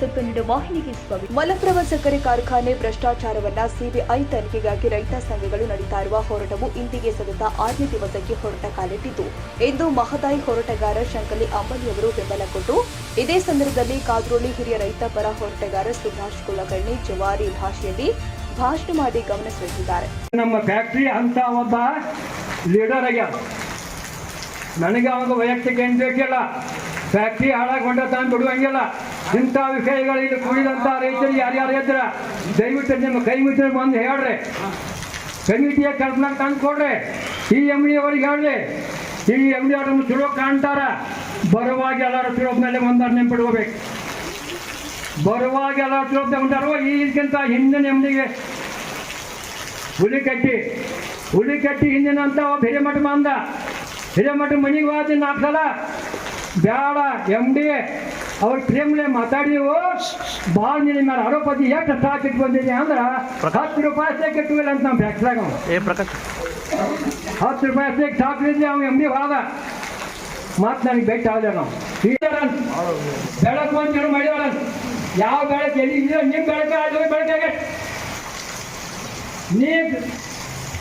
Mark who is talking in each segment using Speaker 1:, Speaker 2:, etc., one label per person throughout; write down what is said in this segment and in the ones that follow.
Speaker 1: News ನೀಡುವ ವಾಹಿನಿಗೆ ಸ್ವಾಗತ. ಮಲಪ್ರಭಾ ಸಕ್ಕರೆ ಕಾರ್ಖಾನೆ ಭ್ರಷ್ಟಾಚಾರವನ್ನ ಸಿಬಿಐ ತನಿಖೆಗಾಗಿ ರೈತ ಸಂಘಗಳು ನಡೀತಾ ಇರುವ ಹೋರಾಟವು ಇಂದಿಗೆ ಸತತ ಆರನೇ ದಿವಸಕ್ಕೆ ಹೋರಾಟ ಕಾಲಿಟ್ಟಿದ್ದು. ಎಂದು ಮಹದಾಯಿ ಹೋರಾಟಗಾರ ಶಂಕಲಿ ಅಂಬಲಿಯವರು ಬೆಂಬಲ ಕೊಟ್ಟು, ಇದೇ ಸಂದರ್ಭದಲ್ಲಿ ಕಾದ್ರೋಳಿ ಹಿರಿಯ ರೈತ ಪರ ಹೋರಾಟಗಾರ ಸುಭಾಷ್ ಕುಲಕರ್ಣಿ ಜವಾರಿ ಭಾಷೆಯಲ್ಲಿ ಭಾಷಣ ಮಾಡಿ ಗಮನ ಸೆಳೆದಿದ್ದಾರೆ.
Speaker 2: ನಮ್ಮ ಫ್ಯಾಕ್ಟರಿ ಅಂತ ಒಬ್ಬ ಲೀಡರ್ ನನಗೆ ಅವಾಗ ವೈಯಕ್ತಿಕ ಏನು ಬೇಕಿಲ್ಲ ಫ್ಯಾಕ್ಟ್ರಿ ಹಾಳಾಗೊಂಡ ತಾನು ಬಿಡುವಂಗಿಲ್ಲ ಇಂಥ ವಿಷಯಗಳು ಇಲ್ಲಿ ಕುಡಿದಂಥ ರೈತರಿಗೆ ಯಾರ್ಯಾರು ಇದ್ರ ದಯವಿಟ್ಟು ನಿಮ್ಮ ಕೈ ಮುಚ್ಚಿ ಬಂದು ಹೇಳ್ರಿ. ಕಮಿಟಿಯ ಕೆಲಸ ತಂದು ಕೊಡ್ರಿ. ಈ ಎಂ ಡಿ ಅವ್ರಿಗೆ ಹೇಳ್ರಿ. ಈ ಎಂ ಡಿ ಅವ್ರನ್ನ ಚಲೋ ಕಾಣ್ತಾರ. ಬರುವಾಗ ಎಲ್ಲರೂ ಚಲೋ ಮೇಲೆ ಒಂದಾರು ನೆನ್ಪಿಡ್ಕೋಬೇಕು ಬರುವಾಗ ಎಲ್ಲರೂ ಚಲೋ ಉಂಟಾರೋ ಈಗಿಂತ ಹಿಂದಿನ ಎಂ ಡಿಗೆ ಹುಲಿ ಕಟ್ಟಿ. ಹುಲಿ ಕಟ್ಟಿ ಹಿಂದಿನ ಅಂತ ಒಬ್ಬ ಹಿರೇಮಠ ಬಂದ. ಹಿರೇಮಠ ಮನೆಗೆ ಹೋದ ನಾಲ್ಕು ಸಲ ಬೇಡ ಎಂ ಡಿ ಅವ್ರ ಪ್ರೇಮ್ಲೆ ಮಾತಾಡಿವು ಭಾಳ ನಿನ್ನ ಮೇಲೆ ಆರೋಪದಿ ಎಷ್ಟು ಸಾಕಿಟ್ಟು ಬಂದಿದೆ ಅಂದ್ರೆ ಹತ್ತು ರೂಪಾಯಿ ಸೇಕಿಟ್ಟಿಲ್ಲ ಅಂತ ನಮ್ಮ ಫ್ಯಾಕ್ಟ್ರಾಗ
Speaker 3: ಏ ಪ್ರಕಾಶ್?
Speaker 2: ಹತ್ತು ರೂಪಾಯಿ ಸೇಕ್ ಇದ್ದೆ ಅವ್ನು ಎಂ ಡಿ ಹೋದ ಮತ್ತೆ ನನಗೆ ಭೇಟಿ ಆದ ನಾವು. ಬೆಳಕು ಅಂತ ಏನು ಮಾಡಿದಾರ ಯಾವ ಬೆಳಕು ಎಲ್ಲಿ ಇದೆಯೋ ನಿಮ್ಮ ಬೆಳಕು ಆದ್ರೆ ಬೆಳಕಾಗೆ ನೀ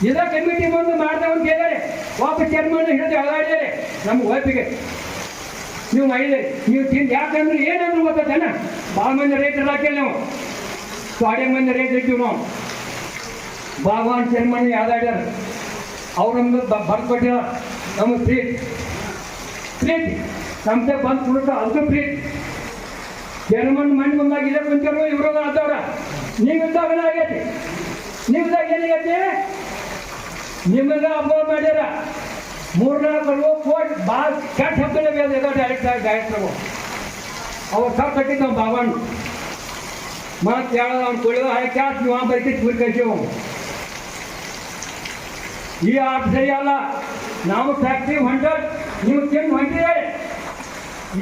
Speaker 2: ಇದ ಕಮಿಟಿ ಬಂದು ಮಾಡ್ದೆ ಅಂತ ಹೇಳಿದರೆ ಒಬ್ಬ ಚೇರ್ಮನ್ ಹಿಡಿದು ಎಳಗಾಡಿದರೆ ನಮ್ಗೆ ಒಪ್ಪಿಗೆ. ನೀವು ಮಾಡಿದೆ ನೀವು ತಿಂದು ಯಾಕಂದ್ರೆ ಏನಂದ್ರೆ ಗೊತ್ತೇನ ಭಾಳ ಮಂದಿ ರೈತರು ಹಾಕಿಲ್ಲ ನಾವು. ಸ್ವಾಡೆ ಮಂದಿ ರೈತರು ಇದ್ದೀವಿ ನಾವು. ಭಗವಾನ್ ಚೇರ್ಮನ್ ಯಾವ್ದಾಡ್ಯಾರ? ಅವ್ರು ನಮ್ಗೆ ಬರ್ದು ನಮ್ಮ ಪ್ರೀತಿ. ಪ್ರೀತಿ. ನಮ್ದೆ ಬಂದು ಕೊಡುತ್ತ ಅದು ಪ್ರೀತಿ. ಚೆನ್ನಮಣ್ಣ ಮಣ್ಣು ಬಂದಾಗ ಇಲ್ಲೇ ಕುಂತಿರೋ ಇವರು ಆದವ್ರ. ನೀವಿದ್ದಾಗ ಆಗೈತಿ. ನಿಮ್ದಾಗ ಏನಾಗೈತಿ ನಿಮ್ಮದ ಹಬ್ಬ ಮಾಡ್ಯಾರ. ಮೂರ್ನಾಲ್ಕು ಕೋಟ್ ಭಾಳ ಕೆಟ್ಟ ಹಬ್ಬಗಳೇ ಬೇರೆ ಡೈರೆಕ್ಟ್ ಗಾಯತ್ರಿಗಳು ಅವ್ರು ಸರ್ ಕಟ್ಟಿದ್ದು ನಮ್ಮ ಬಾಬಣ್ಣ ಮತ್ತೆ ಹೇಳೋದು ಅವ್ನು ಕುಳಿದ ಹಾಕಿ ಕ್ಯಾಸ್ ನೀವು ಈ ಆಟ ಸರಿ ಅಲ್ಲ. ನಾವು ಫ್ಯಾಕ್ಟ್ರಿ ಹೊಂಟರ್ ನೀವು ತಿಂದು ಹೊಂಟಿದೆ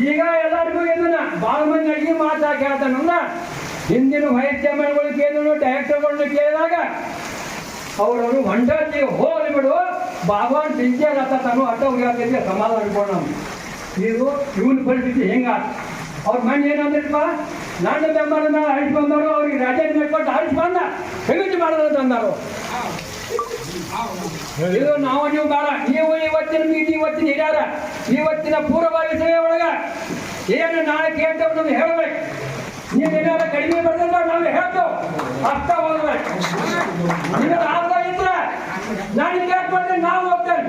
Speaker 2: ಈಗ ಎಲ್ಲರಿಗೂ ಇದನ್ನ ಭಾಳ ಮಂದಿ ಅಡಿಗೆ ಮಾತಾ ಕೇಳ್ತಾನಲ್ಲ ಹಿಂದಿನ ವೈದ್ಯ ಮನೆಗಳು ಕೇಳಿದ್ರು ಡೈರೆಕ್ಟರ್ಗಳನ್ನ ಕೇಳಿದಾಗ, ಅವರವರು ಹೊಂಟಾತಿ ಹೋಗಿ ಬಿಡು. ಹತ್ತ ತಾನು ಅಟ್ಟ ಹೋಗ್ಯಾತಿದ್ದೆ ಸಮಾಧಾನ ಅನ್ಕೊಂಡು ನೀವು. ಪರಿಸ್ಥಿತಿ ಹೆಂಗ? ಅವ್ರ ಮಣ್ಣು ಏನಂದ್ರಪ್ಪ? ನನ್ನ ಬೆಂಬಲ ಮೇಲೆ ಹರಿಸಿ ಬಂದವರು, ಅವ್ರಿಗೆ ರಾಜ್ಯ ಕೊಟ್ಟು ಹರಿಸ್ ಬಂದ. ಹೆಂಗಿಟ್ಟು ಮಾಡೋದು ಅಂದರು. ಇದು ನಾವು ನೀವು ಬೇಡ. ನೀವು ಇವತ್ತಿನ ಮೀಟಿ ಇವತ್ತಿನ ಹಿರಿಯರ, ಇವತ್ತಿನ ಪೂರ್ವಭಾವಿ ಸಭೆ ಒಳಗೆ ಏನು ನಾಳೆ ಕೇಳ್ತೇವೆ ನಮ್ಗೆ ಹೇಳ್ಬೇಕು. ನೀವು ಏನಾರ ಕಡಿಮೆ ಬರ್ತದ ನಾವು ಹೇಳ್ತೇವೆ. ಅರ್ಥ ಹೋಗ್ಬೇಕು. ನಿಮಗೆ ಆಗ ಇದ್ರೆ ನಾನು ಯಾಕೆ ಬಂದ್ರೆ ನಾವು ಹೋಗ್ತೇನೆ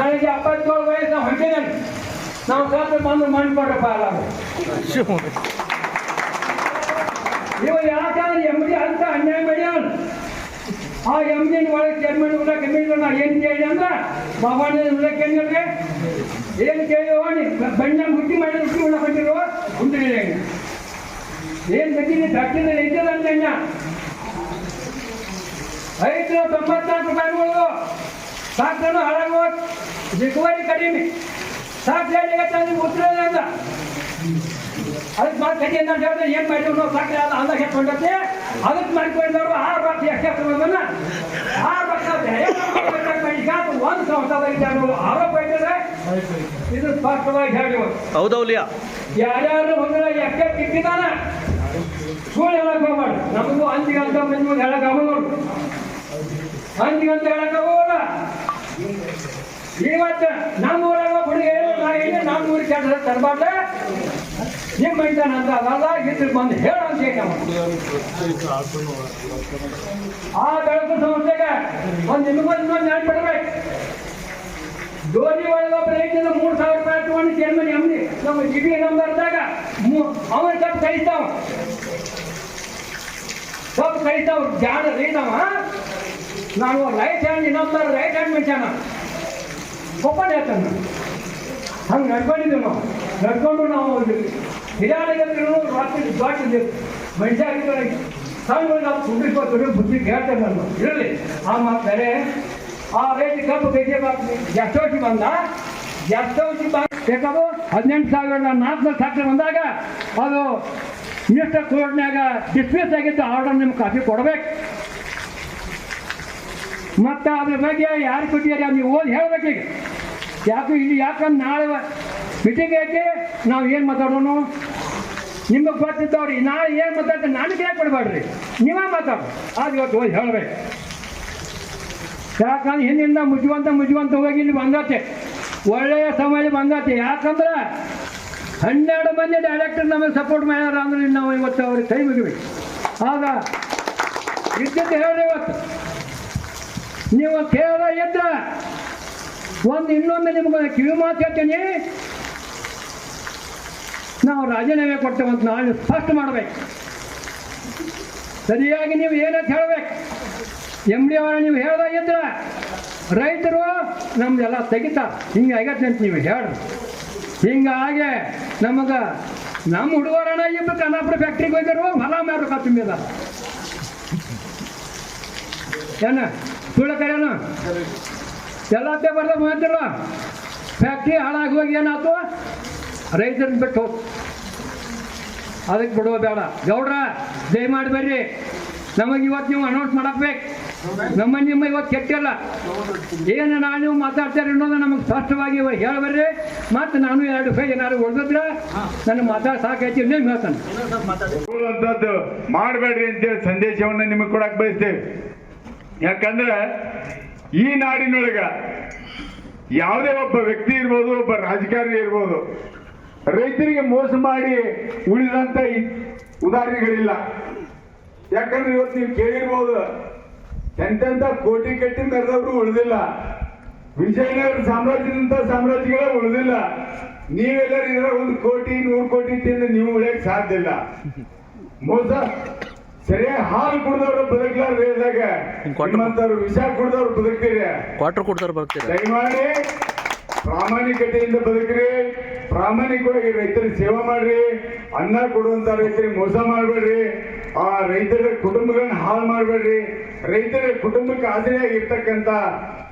Speaker 2: ನನಗೆ ಎಪ್ಪತ್ತೇಳು ವಯಸ್ಸು ಹೊಂಟಿದ್ದೇನೆ ನಾವು ಸ್ವಲ್ಪ ಬಂದು ಮಾಡ್ಕೊಡ್ರಪ್ಪ ಅಲ್ಲ ನೀವು ಯಾಕಂದ್ರೆ ಎಂ ಡಿ ಅಂತ ಅನ್ಯಾಯ ಮಾಡ್ಯಾವ ಆ ಎಂ ಡಿ ಒಳಗೆ ಚೇರ್ಮನ್ ಉಲ್ಲ ಕಮಿಟಿ ನಾ ಏನು ಕೇಳಿ ಅಂದ್ರೆ ಬಾಬಾನ ಏನು ಕೇಳಿದ್ರೆ, ಏನು ಕೇಳಿವ ಬಣ್ಣ ಮುಟ್ಟಿ ಮಾಡಿ ಮುಟ್ಟಿ ಉಳ್ಳ ಬಂದಿರುವ ಉಂಟಿಲ್ಲ ಏನು ಬೇಕಿದೆ ಫ್ಯಾಕ್ಟ್ರಿ ಐತದ ಅಂತ ಐದು ತೊಂಬತ್ನಾಲ್ಕು ರೂಪಾಯಿಗಳು ಸಾಕ್ತಾನು ಹಾಳಾಗುವ ರಿಕವರಿ ಕಡಿಮೆ. ಸಾಕು ಹೇಳಿಗತ್ತೆ ನಿಮ್ಗೆ ಉತ್ತರ ಅಂತ. ಅದಕ್ಕೆ ಮಾತು ಕಟ್ಟಿ ಅಂತ ಹೇಳಿದ್ರೆ ಏನು ಮಾಡಿದ್ರು ನಾವು ಸಾಕ್ರೆ ಅದು ಅಂದ ಕೆಟ್ಕೊಂಡತ್ತೆ ಅದಕ್ಕೆ ಮಾಡ್ಕೊಂಡವರು ಆರು ಲಕ್ಷ ಎಷ್ಟು ಬಂದನ್ನ ಆರು ಲಕ್ಷ ಒಂದು ಸಂಸ್ಥಾದಾಗ ಆರೋಪ ಇದ್ದಾರೆ ಇದು ಸ್ಪಷ್ಟವಾಗಿ ಹೇಳಿ
Speaker 3: ಹೌದೌಲಿಯಾ
Speaker 2: ಯಾರ್ಯಾರು ಹೊಂದ್ರ ಎಕ್ಕೆ ಕಿಟ್ಟಿದಾನ ಸುಳ್ಳು ಹೇಳಕ್ ಹೋಗ್ಬಾರ್ದು. ನಮಗೂ ಅಂಜಿಗೆ ಅಂತ ಮಂದಿ ಹೇಳಕ್ ಆಗೋದು ಅಂತ ಹೇಳಕ್ ಇವತ್ತು ನಮ್ಮ ಊರಾಗ ಹುಡುಗ ನಾ ಹೇಳಿ ನಮ್ಮ ಊರಿಗೆ ಕೆಲಸ ತರಬಾರ್ದ? ನಿಮ್ಮ ಮೈತಾನ ಅಂತ ಇದ್ರ ಬಂದು ಹೇಳ ಅಂತ ಹೇಳಿ ನಾವು. ಆ ಬೆಳಕು ಸಂಸ್ಥೆಗೆ ಒಂದು ನಿಮಗೊಂದು ನೆನ್ಪಿಡ್ಬೇಕು ಡೋರಿ ಒಳಗೆ ಒಬ್ಬ ರೈತನ ಮೂರು ಸಾವಿರ ರೂಪಾಯಿ ತಗೊಂಡು ಚೇರ್ಮನ್ ಎಮ್ಮಿ. ನಮ್ಮ ಜಿಬಿ ನಂಬರ್ದಾಗ ಅವನ ಸ್ವಲ್ಪ ಕಳಿತಾವ ಸ್ವಲ್ಪ ಕಳಿತಾವ ಜಾಣ ರೈತವ ನಾನು right hand number right hand ಮನುಷ್ಯನ. ಒಪ್ಪನೆ ಆತನ ಹಂಗೆ ನಡ್ಕೊಂಡಿದ್ದೀವಿ ನಾವು. ನಡ್ಕೊಂಡು ನಾವು ಹಿರಿಯಾಳಿದ್ರು ರಾತ್ರಿ ದೊಡ್ಡ ಮನುಷ್ಯ ಆಗಿದ್ದಾರೆ ಸಣ್ಣ ನಾವು ಕುಂಡಿಸ್ಬೋದು ಬುದ್ಧಿ ಕೇಳ್ತೇವೆ ನಾನು. ಇರಲಿ. ಆ ಮಾತಾರೆ ಆ ರೇಟ್ ಕಬ್ಬು ಬೇಜೆ ಎಷ್ಟೋಸಿ ಬಂದ? ಎಷ್ಟೋಸಿ ಬೇಕಾದ್ರು ಹದಿನೆಂಟು ಸಾವಿರದ ನಾಲ್ಕು ಸಾಕ್ರೆ ಬಂದಾಗ ಅದು ಮಿನಿಸ್ಟರ್ ಕೋರ್ಟ್ನಾಗ ಡಿಸ್ಮಿಸ್ ಆಗಿದ್ದ ಆರ್ಡರ್ ನಿಮ್ಗೆ ಕಾಫಿ ಕೊಡ್ಬೇಕು. ಮತ್ತು ಅದ್ರ ಬಗ್ಗೆ ಯಾರು ಕೊಟ್ಟಿದ್ದಾರೆ ನೀವು ಓದಿ ಹೇಳ್ಬೇಕೀಗ ಯಾಕೆ ಇಲ್ಲಿ ಯಾಕಂದ್ರೆ ನಾಳೆ ಮೀಟಿಂಗ್ ಐತಿ, ನಾವು ಏನು ಮಾತಾಡೋಣ ನಿಮಗೆ ಗೊತ್ತಿದ್ದವ್ರಿ, ನಾಳೆ ಏನು ಮಾತಾಡ್ತ ನನಗೆ ಯಾಕೆ ಕೊಡಬೇಡ್ರಿ ನೀವೇ ಮಾತಾಡು. ಅದು ಇವತ್ತು ಓದಿ ಹೇಳಬೇಕು. ಯಾಕಂದ್ರೆ ಹಿಂದಿಂದ ಮುಜುವಂತ ಮುಜುವಂತ ಹೋಗಿ ಇಲ್ಲಿ ಬಂದತ್ತೆ ಒಳ್ಳೆಯ ಸಮಯ ಬಂದತ್ತೆ ಯಾಕಂದ್ರೆ ಹನ್ನೆರಡು ಮಂದಿ ಡೈರೆಕ್ಟರ್ ನಮಗೆ ಸಪೋರ್ಟ್ ಮಾಡ್ಯಾರ ಅಂದ್ರೆ ನಾವು ಇವತ್ತು ಅವ್ರಿಗೆ ಕೈ ಮುಗಿಬೇಕು. ಆಗ ಇದ್ದಿದ್ದು ಹೇಳ್ರಿ ಇವತ್ತು. ನೀವು ಕೇಳ ಎದ್ರ, ಒಂದು ಇನ್ನೊಮ್ಮೆ ನಿಮ್ಗೆ ಕಿವಿ ಮಾತು ಹೇಳ್ತೀನಿ. ನಾವು ರಾಜೀನಾಮೆ ಅಂತ ನಾನು ಸ್ಪಷ್ಟ ಮಾಡ್ಬೇಕು. ಸರಿಯಾಗಿ ನೀವು ಏನಂತ ಹೇಳ್ಬೇಕು? ಎಂ ಡಿ ಅವರ ನೀವು ಹೇಳ್ದ ಇದ್ರ ರೈತರು ನಮ್ದೆಲ್ಲ ತೆಗಿತ ಹಿಂಗೆ ಆಗತ್ತೆ ಅಂತ ನೀವು ಹೇಳ್ರಿ. ಹಿಂಗಾಗೆ ನಮಗೆ ನಮ್ಮ ಹುಡುಗರಣ ಇಬ್ಬರು ಕನ್ನಾಪುರ ಫ್ಯಾಕ್ಟ್ರಿಗೆ ಹೋಗಿರು ಹೊಲ ಮಾಡ್ಬೇಕು ತುಂಬಿದ ಏನ? ಸುಳ್ಳು ಕರೆಯನು ಎಲ್ಲ ಬರ್ದ ಮಾತಿಲ್ಲ ಫ್ಯಾಕ್ಟ್ರಿ ಹಾಳಾಗಿ ಹೋಗಿ ಏನಾಯ್ತು? ರೈತರನ್ನ ಬಿಟ್ಟು. ಅದಕ್ಕೆ ಬಿಡುವ ಬೇಡ. ಗೌಡ್ರ ದಯ ಮಾಡಿಬರ್ರಿ ನಮಗೆ ಇವತ್ತು ನೀವು ಅನೌನ್ಸ್ ಮಾಡಬೇಕು ನಮ್ಮ ನಿಮ್ಮ ಇವತ್ತು ಕೆಟ್ಟಿಲ್ಲ. ಏನು ನಾನು ನೀವು ಮಾತಾಡ್ತಾರೆ ಅನ್ನೋದು ನಮಗೆ ಸ್ಪಷ್ಟವಾಗಿ ಹೇಳಬರ್ರಿ. ಮತ್ತು ನಾನು ಎರಡು ಫೈ ಏನಾದ್ರು ಉಳಿದ್ರೆ ನನ್ನ ಮಾತಾಡಿ ಸಾಕೈತಿ ನೀವು ಹೇಳ್ತಾನೆ.
Speaker 3: ಮಾಡಬೇಡ್ರಿ ಅಂತೇಳಿ ಸಂದೇಶವನ್ನು ನಿಮಗೆ ಕೊಡಕ್ಕೆ ಬಯಸ್ತೇವೆ. ಯಾಕಂದ್ರೆ ಈ ನಾಡಿನೊಳಗ ಯಾವುದೇ ಒಬ್ಬ ವ್ಯಕ್ತಿ ಇರ್ಬೋದು, ಒಬ್ಬ ರಾಜಕಾರಣಿ ಇರ್ಬೋದು, ರೈತರಿಗೆ ಮೋಸ ಮಾಡಿ ಉಳಿದಂತ ಉದಾಹರಣೆಗಳಿಲ್ಲ ಯಾಕಂದ್ರೆ ಇವತ್ತು ನೀವು ಕೇಳಿರ್ಬೋದು, ಎಂತೆಂತ ಕೋಟಿ ಕಟ್ಟಿ ಕರೆದವರು ಉಳಿದಿಲ್ಲ. ವಿಜಯನಗರ ಸಾಮ್ರಾಜ್ಯದಂತ ಸಾಮ್ರಾಜ್ಯಗಳೇ ಉಳಿದಿಲ್ಲ. ನೀವೆಲ್ಲರೂ ಇದ್ರ ಒಂದು ಕೋಟಿ, ನೂರು ಕೋಟಿ ತಿಂದು ನೀವು ಉಳಿಯಕ್ ಸಾಧ್ಯ ಇಲ್ಲ. ಮೋಸ ಸರಿಯಾಗಿ ಹಾಲು ಕುಡ್ದವ್ರು ಬದುಕಲಾರ್ದು ಇದ್ದಾಗ ನಿಮ್ಮಂತವ್ರು ವಿಷ ಕುಡ್ದವ್ರು ಬದುಕ್ತೀರಿ.
Speaker 4: ಕ್ವಾರ್ಟರ್ ಕೊಡ್ತಾರೆ ಬರ್ತೀರಾ
Speaker 3: ದಯಮಾಡಿ ಪ್ರಾಮಾಣಿಕತೆಯಿಂದ ಬದುಕ್ರಿ. ಪ್ರಾಮಾಣಿಕವಾಗಿ ರೈತರಿಗೆ ಸೇವೆ ಮಾಡ್ರಿ. ಅನ್ನ ಕೊಡುವಂತ ರೈತರಿಗೆ ಮೋಸ ಮಾಡಬೇಡ್ರಿ. ಆ ರೈತರ ಕುಟುಂಬಗಳನ್ನ ಹಾಳು ಮಾಡಬೇಡ್ರಿ. ರೈತರ ಕುಟುಂಬಕ್ಕೆ ಆಸರೆಯಾಗಿರ್ತಕ್ಕಂಥ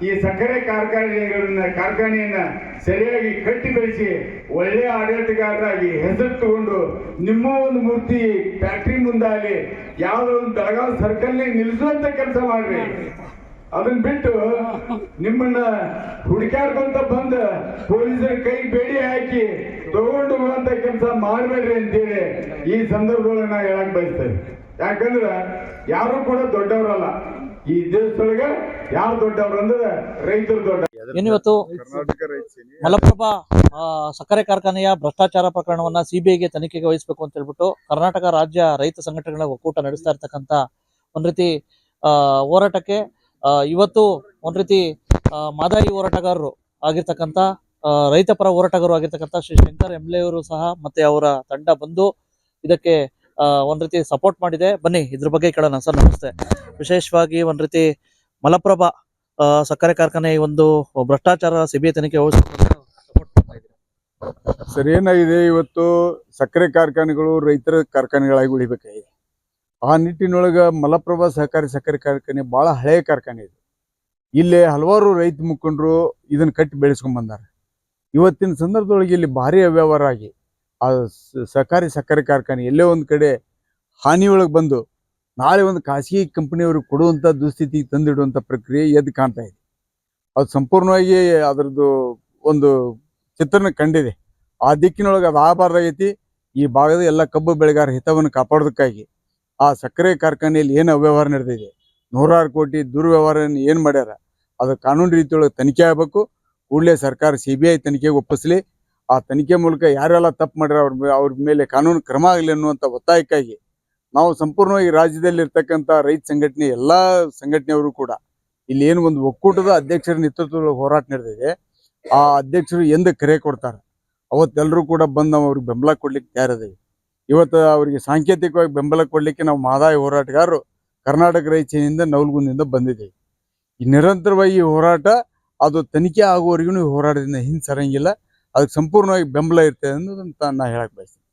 Speaker 3: ಈ ಸಕ್ಕರೆ ಕಾರ್ಖಾನೆಗಳನ್ನ, ಕಾರ್ಖಾನೆಯನ್ನ ಸರಿಯಾಗಿ ಕಟ್ಟಿ ಬೆಳೆಸಿ ಒಳ್ಳೆಯ ಆಡಳಿತಗಾರರಾಗಿ ಹೆಸರು ತಗೊಂಡು ನಿಮ್ಮ ಒಂದು ಮೂರ್ತಿ ಫ್ಯಾಕ್ಟ್ರಿ ಮುಂದಾಗಲಿ, ಯಾವ್ದೋ ಒಂದು ಬೆಳಗಾವಿ ಸರ್ಕಲ್ ನಿಲ್ಲಿಸುವಂತ ಕೆಲಸ ಮಾಡ್ರಿ. ಅದನ್ನ ಬಿಟ್ಟು ನಿಮ್ಮನ್ನ ಹುಡುಕಾಡ್ಕೊಂತ ಬಂದ ಪೊಲೀಸರ ಕೈ ಬೇಡಿ ಹಾಕಿ ತಗೊಂಡು ಹೋಗುವಂತ ಕೆಲಸ ಮಾಡಬೇಡ್ರಿ ಅಂತೇಳಿ ಈ ಸಂದರ್ಭದಲ್ಲಿ ನಾ ಹೇಳಕ್ ಬಯಸ್ತೇನೆ. ಯಾಕಂದ್ರ ಯಾರು ಕೂಡ ದೊಡ್ಡವರಲ್ಲ. ಈ ದೇಶದೊಳಗೆ ಯಾರು ದೊಡ್ಡವ್ರು ಅಂದ್ರೆ ರೈತರು ದೊಡ್ಡ
Speaker 4: ಏನಿವತ್ತು ಮಲಪ್ರಭಾ ಆ, ಸಕ್ಕರೆ ಕಾರ್ಖಾನೆಯ ಭ್ರಷ್ಟಾಚಾರ ಪ್ರಕರಣವನ್ನ ಸಿಬಿಐಗೆ ತನಿಖೆಗೆ ವಹಿಸಬೇಕು ಅಂತ ಹೇಳ್ಬಿಟ್ಟು ಕರ್ನಾಟಕ ರಾಜ್ಯ ರೈತ ಸಂಘಟನೆಗಳ ಒಕ್ಕೂಟ ನಡೆಸ್ತಾ ಇರ್ತಕ್ಕಂತ ಒಂದ್ ರೀತಿ ಹೋರಾಟಕ್ಕೆ ಇವತ್ತು ಒಂದ್ ರೀತಿ ಮಾದಾಯಿ ಹೋರಾಟಗಾರರು ಆಗಿರ್ತಕ್ಕಂತ ರೈತ ಪರ ಹೋರಾಟಗಾರರು ಆಗಿರ್ತಕ್ಕಂತ ಶ್ರೀ ಶಂಕರ್ ಅವರು ಸಹ ಮತ್ತೆ ಅವರ ತಂಡ ಬಂದು ಇದಕ್ಕೆ ಒಂದ್ ರೀತಿ ಸಪೋರ್ಟ್ ಮಾಡಿದೆ. ಬನ್ನಿ, ಇದ್ರ ಬಗ್ಗೆ ಕೇಳೋಣ. ಸರ್, ನಮಸ್ತೆ. ವಿಶೇಷವಾಗಿ ಒಂದ್ ರೀತಿ ಮಲಪ್ರಭಾ ಸಕ್ಕರೆ ಕಾರ್ಖಾನೆ ಒಂದು ಭ್ರಷ್ಟಾಚಾರ ಸಿಬಿಐ ತನಿಖೆ
Speaker 5: ಸರ್, ಏನಾಗಿದೆ? ಇವತ್ತು ಸಕ್ಕರೆ ಕಾರ್ಖಾನೆಗಳು ರೈತರ ಕಾರ್ಖಾನೆಗಳಾಗಿ ಉಳಿಬೇಕಾಗಿದೆ. ಆ ನಿಟ್ಟಿನೊಳಗ ಮಲಪ್ರಭಾ ಸಹಕಾರಿ ಸಕ್ಕರೆ ಕಾರ್ಖಾನೆ ಬಹಳ ಹಳೆಯ ಕಾರ್ಖಾನೆ ಇದೆ. ಇಲ್ಲಿ ಹಲವಾರು ರೈತ ಮುಖಂಡರು ಇದನ್ನ ಕಟ್ಟಿ ಬೆಳೆಸ್ಕೊಂಡ್ ಬಂದಾರೆ. ಇವತ್ತಿನ ಸಂದರ್ಭದೊಳಗೆ ಇಲ್ಲಿ ಭಾರಿ ಅವ್ಯವಹಾರ ಆಗಿ ಆ ಸಹಕಾರಿ ಸಕ್ಕರೆ ಕಾರ್ಖಾನೆ ಎಲ್ಲೇ ಒಂದ್ ಕಡೆ ಹಾನಿಯೊಳಗೆ ಬಂದು ನಾಳೆ ಒಂದು ಖಾಸಗಿ ಕಂಪನಿಯವ್ರಿಗೆ ಕೊಡುವಂತ ದುಸ್ಥಿತಿಗೆ ತಂದಿಡುವಂತ ಪ್ರಕ್ರಿಯೆ ಎದ್ದು ಕಾಣ್ತಾ ಇದೆ. ಅದು ಸಂಪೂರ್ಣವಾಗಿ ಅದರದ್ದು ಒಂದು ಚಿತ್ರಣ ಕಂಡಿದೆ. ಆ ದಿಕ್ಕಿನೊಳಗೆ ಅದು ಆಗಬಾರ್ದಾಗೈತಿ ಈ ಭಾಗದ ಎಲ್ಲ ಕಬ್ಬು ಬೆಳೆಗಾರ ಹಿತವನ್ನು ಕಾಪಾಡೋದಕ್ಕಾಗಿ ಆ ಸಕ್ಕರೆ ಕಾರ್ಖಾನೆಯಲ್ಲಿ ಏನು ಅವ್ಯವಹಾರ ನಡೆದಿದೆ? ನೂರಾರು ಕೋಟಿ ದುರ್ವ್ಯವಹಾರ ಏನು ಮಾಡ್ಯಾರ? ಅದು ಕಾನೂನು ರೀತಿಯೊಳಗೆ ತನಿಖೆ ಆಗಬೇಕು. ಕೂಡಲೇ ಸರ್ಕಾರ ಸಿ ಬಿ ಐ ತನಿಖೆಗೆ ಒಪ್ಪಿಸಲಿ. ಆ ತನಿಖೆ ಮೂಲಕ ಯಾರೆಲ್ಲ ತಪ್ಪು ಮಾಡ್ಯಾರ ಅವ್ರ ಅವ್ರ ಮೇಲೆ ಕಾನೂನು ಕ್ರಮ ಆಗಲಿ ಅನ್ನುವಂಥ ಒತ್ತಾಯಕ್ಕಾಗಿ ನಾವು ಸಂಪೂರ್ಣವಾಗಿ ರಾಜ್ಯದಲ್ಲಿ ಇರ್ತಕ್ಕಂಥ ರೈತ ಸಂಘಟನೆ, ಎಲ್ಲ ಸಂಘಟನೆಯವರು ಕೂಡ ಇಲ್ಲಿ ಏನು ಒಂದು ಒಕ್ಕೂಟದ ಅಧ್ಯಕ್ಷರ ನೇತೃತ್ವದಲ್ಲಿ ಹೋರಾಟ ನಡೆದಿದೆ. ಆ ಅಧ್ಯಕ್ಷರು ಎಂದು ಕರೆ ಕೊಡ್ತಾರೆ? ಅವತ್ತೆಲ್ಲರೂ ಕೂಡ ಬಂದು ನಾವು ಅವ್ರಿಗೆ ಬೆಂಬಲ ಕೊಡ್ಲಿಕ್ಕೆ ತಯಾರಿದ್ದೀವಿ ಇವತ್ತು ಅವರಿಗೆ ಸಾಂಕೇತಿಕವಾಗಿ ಬೆಂಬಲ ಕೊಡಲಿಕ್ಕೆ ನಾವು ಮಾದಾಯ ಹೋರಾಟಗಾರರು ಕರ್ನಾಟಕ ರೈತನಿಂದ ನವಲ್ಗುಂದಿಂದ ಬಂದಿದ್ದೀವಿ. ಈ ನಿರಂತರವಾಗಿ ಈ ಹೋರಾಟ ಅದು ತನಿಖೆ ಆಗುವವರೆಗೂ ಈ ಹೋರಾಟದಿಂದ ಹಿಂದೆ ಸರಂಗಿಲ್ಲ ಅದಕ್ಕೆ ಸಂಪೂರ್ಣವಾಗಿ ಬೆಂಬಲ ಇರ್ತದೆ ಅನ್ನೋದಂತ ನಾ ಹೇಳಕ್ ಬಯಸ್ತೀನಿ.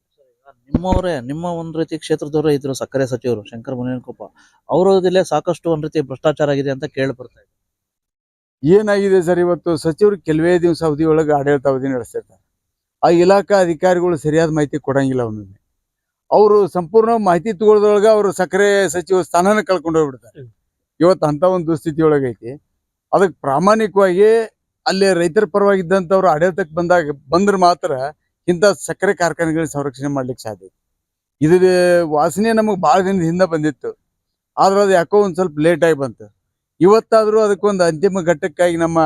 Speaker 4: ನಿಮ್ಮವರೇ ನಿಮ್ಮ ಒಂದು ರೀತಿ ಕ್ಷೇತ್ರದವರೇ ಇದ್ರು ಸಕ್ಕರೆ ಸಚಿವರು ಶಂಕರ್ ಮುನೇನಕೊಪ್ಪ ಅವರದಲ್ಲೇ ಸಾಕಷ್ಟು ಒಂದು ರೀತಿ ಭ್ರಷ್ಟಾಚಾರ ಆಗಿದೆ ಅಂತ ಕೇಳಿ ಬರ್ತಾ ಇದೆ
Speaker 5: ಏನಾಗಿದೆ ಸರ್ ಇವತ್ತು? ಸಚಿವರು ಕೆಲವೇ ದಿವಸ ಅವಧಿಯೊಳಗೆ ಆಡಳಿತ ಅವಧಿ ನಡೆಸ್ತಿರ್ತಾರೆ. ಆ ಇಲಾಖಾ ಅಧಿಕಾರಿಗಳು ಸರಿಯಾದ ಮಾಹಿತಿ ಕೊಡಂಗಿಲ್ಲ ಒಮ್ಮೊಮ್ಮೆ ಅವರು ಸಂಪೂರ್ಣ ಮಾಹಿತಿ ತಗೊಳ್ಳೋದ್ರೊಳಗೆ ಅವರು ಸಕ್ಕರೆ ಸಚಿವ ಸ್ಥಾನನ ಕಳ್ಕೊಂಡು ಹೋಗ್ಬಿಡ್ತಾರೆ. ಇವತ್ತು ಅಂತ ಒಂದು ದುಸ್ಥಿತಿ ಒಳಗೈತಿ ಅದಕ್ಕೆ ಪ್ರಾಮಾಣಿಕವಾಗಿ ಅಲ್ಲಿ ರೈತರ ಪರವಾಗಿದ್ದಂಥವ್ರು ಆಡಳಿತಕ್ಕೆ ಬಂದಾಗ ಬಂದ್ರೆ ಮಾತ್ರ ಇಂಥ ಸಕ್ಕರೆ ಕಾರ್ಖಾನೆಗಳ ಸಂರಕ್ಷಣೆ ಮಾಡ್ಲಿಕ್ಕೆ ಸಾಧ್ಯ ಇದು ವಾಸನೆ ನಮಗೆ ಭಾಳ ದಿನದ ಹಿಂದೆ ಬಂದಿತ್ತು. ಆದ್ರೆ ಅದು ಯಾಕೋ ಒಂದು ಸ್ವಲ್ಪ ಲೇಟ್ ಆಗಿ ಬಂತು. ಇವತ್ತಾದರೂ ಅದಕ್ಕೊಂದು ಅಂತಿಮ ಘಟ್ಟಕ್ಕಾಗಿ ನಮ್ಮ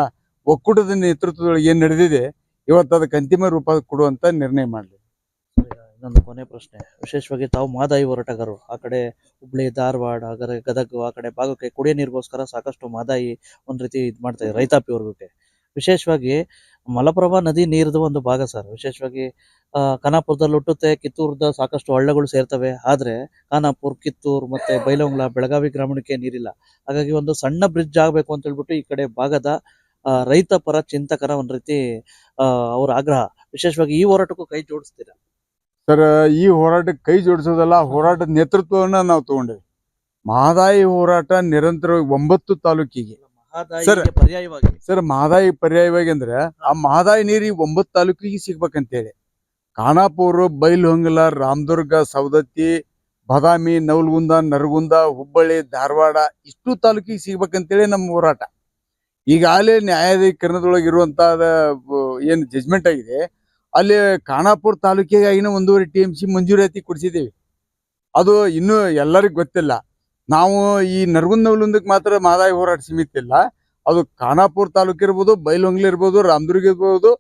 Speaker 5: ಒಕ್ಕೂಟದ ನೇತೃತ್ವದೊಳಗೆ ಏನು ನಡೆದಿದೆ ಇವತ್ತು ಅದಕ್ಕೆ ಅಂತಿಮ ರೂಪ ಕೊಡುವಂತ ನಿರ್ಣಯ ಮಾಡಲಿ.
Speaker 4: ಇನ್ನೊಂದು ಕೊನೆ ಪ್ರಶ್ನೆ. ವಿಶೇಷವಾಗಿ ತಾವು ಮಾದಾಯಿ ಹೋರಾಟಗಾರರು. ಆ ಕಡೆ ಹುಬ್ಳಿ, ಧಾರವಾಡ ಆಗರೆ ಗದಗ, ಆ ಕಡೆ ಭಾಗಕ್ಕೆ ಕುಡಿಯ ನೀರಿಗೋಸ್ಕರ ಸಾಕಷ್ಟು ಮಾದಾಯಿ ಒಂದ್ ರೀತಿ ಇದ್ ಮಾಡ್ತಾ ಇದೆ ರೈತಾಪಿ ವರ್ಗಕ್ಕೆ. ವಿಶೇಷವಾಗಿ ಮಲಪ್ರಭಾ ನದಿ ನೀರದ ಒಂದು ಭಾಗ ಸರ್. ವಿಶೇಷವಾಗಿ ಖಾನಾಪುರದಲ್ಲಿ ಹುಟ್ಟುತ್ತೆ, ಕಿತ್ತೂರದ ಸಾಕಷ್ಟು ಹಳ್ಳಗಳು ಸೇರ್ತವೆ. ಆದ್ರೆ ಖಾನಾಪುರ್, ಕಿತ್ತೂರ್ ಮತ್ತೆ ಬೈಲಂಗ್ಲ ಬೆಳಗಾವಿ ಗ್ರಾಮಕ್ಕೆ ನೀರಿಲ್ಲ. ಹಾಗಾಗಿ ಒಂದು ಸಣ್ಣ ಬ್ರಿಡ್ಜ್ ಆಗ್ಬೇಕು ಅಂತ ಹೇಳ್ಬಿಟ್ಟು ಈ ಕಡೆ ಭಾಗದ ರೈತ ಪರ ಚಿಂತಕರ ಒಂದ್ ರೀತಿ ಅವ್ರ ಆಗ್ರಹ. ವಿಶೇಷವಾಗಿ ಈ ಹೋರಾಟಕ್ಕೂ ಕೈ ಜೋಡಿಸ್ತೀರಾ?
Speaker 5: ಸರ್ ಈ ಹೋರಾಟಕ್ಕೆ ಕೈ ಜೋಡಿಸೋದಲ್ಲ ಹೋರಾಟದ ನೇತೃತ್ವವನ್ನ ನಾವು ತಗೊಂಡೇವೆ. ಮಹದಾಯಿ ಹೋರಾಟ ನಿರಂತರವಾಗಿ ಒಂಬತ್ತು ತಾಲೂಕಿಗೆ.
Speaker 4: ಸರ್ ಪರ್ಯಾಯವಾಗಿ
Speaker 5: ಸರ್ ಮಹದಾಯಿ ಪರ್ಯಾಯವಾಗಿ ಅಂದ್ರೆ ಆ ಮಹದಾಯಿ ನೀರು ಈ ಒಂಬತ್ತು ತಾಲೂಕಿಗೆ ಸಿಗ್ಬೇಕಂತೇಳಿ ಖಾನಾಪುರ ಬೈಲಹೊಂಗಲ ರಾಮದುರ್ಗ ಸವದತ್ತಿ ಬಾದಾಮಿ ನವಲಗುಂದ ನರಗುಂದ ಹುಬ್ಬಳ್ಳಿ ಧಾರವಾಡ ಇಷ್ಟು ತಾಲೂಕಿಗೆ ಸಿಗ್ಬೇಕಂತೇಳಿ ನಮ್ಮ ಹೋರಾಟ. ಈಗಾಗಲೇ ನ್ಯಾಯಾಧೀಕರಣದೊಳಗೆ ಇರುವಂತಹ ಏನು ಜಜ್ಮೆಂಟ್ ಆಗಿದೆ ಅಲ್ಲಿ ಖಾನಾಪುರ ತಾಲೂಕಿಗಾಗಿನ ಒಂದೂವರೆ ಟಿ ಎಂ ಸಿ ಮಂಜೂರಾತಿ ಕೊಡಿಸಿದ್ದೀವಿ. ಅದು ಇನ್ನೂ ಎಲ್ಲರಿಗೂ ಗೊತ್ತಿಲ್ಲ. ನಾವು ಈ ನರಗುಂದ ನವಲಗುಂದಕ್ಕೆ ಮಾತ್ರ ಮಾದಾಯಿ ಹೋರಾಟ ಸೀಮಿತ ಇಲ್ಲ. ಅದು ಖಾನಾಪುರ ತಾಲೂಕು ಇರ್ಬೋದು ಬೈಲೊಂಗ್ಲಿ ಇರ್ಬೋದು, ರಾಮದುರ್ಗ ಇರ್ಬೋದು,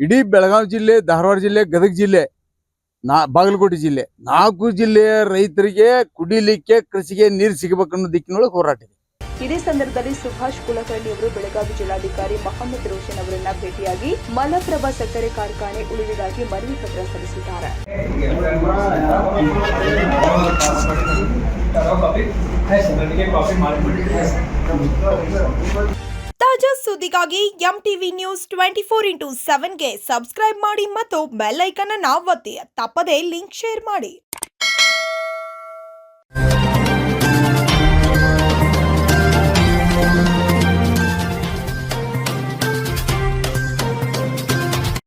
Speaker 5: ಇಡೀ ಬೆಳಗಾವಿ ಜಿಲ್ಲೆ, ಧಾರವಾಡ ಜಿಲ್ಲೆ, ಗದಗ ಜಿಲ್ಲೆ, ನಾ ಬಾಗಲಕೋಟೆ ಜಿಲ್ಲೆ, ನಾಲ್ಕು ಜಿಲ್ಲೆಯ ರೈತರಿಗೆ ಕುಡಿಲಿಕ್ಕೆ, ಕೃಷಿಗೆ ನೀರು ಸಿಗಬೇಕನ್ನೋ ದಿಕ್ಕಿನೊಳಗೆ ಹೋರಾಟ
Speaker 1: ಇದೇ ಸಂದರ್ಭದಲ್ಲಿ ಸುಭಾಷ್ ಕುಲಕರ್ಣಿ ಅವರು ಬೆಳಗಾವಿ ಜಿಲ್ಲಾಧಿಕಾರಿ ಮೊಹಮ್ಮದ್ ರೋಷನ್ ಅವರನ್ನ ಭೇಟಿಯಾಗಿ ಮಲಪ್ರಭಾ ಸಕ್ಕರೆ ಕಾರ್ಖಾನೆ ಉಳಿವಿಗಾಗಿ ಮನವಿ ಪತ್ರ ಸಲ್ಲಿಸಿದ್ದಾರೆ.
Speaker 6: ತಾಜಾ ಸುದ್ದಿಗಾಗಿ M TV news twenty four into ಸೆವೆನ್ಗೆ subscribe ಮಾಡಿ ಮತ್ತು ಬೆಲ್ ಐಕನ್ ಅನ್ನು ಒತ್ತಿ. ತಪ್ಪದೇ ಲಿಂಕ್ ಶೇರ್ ಮಾಡಿ.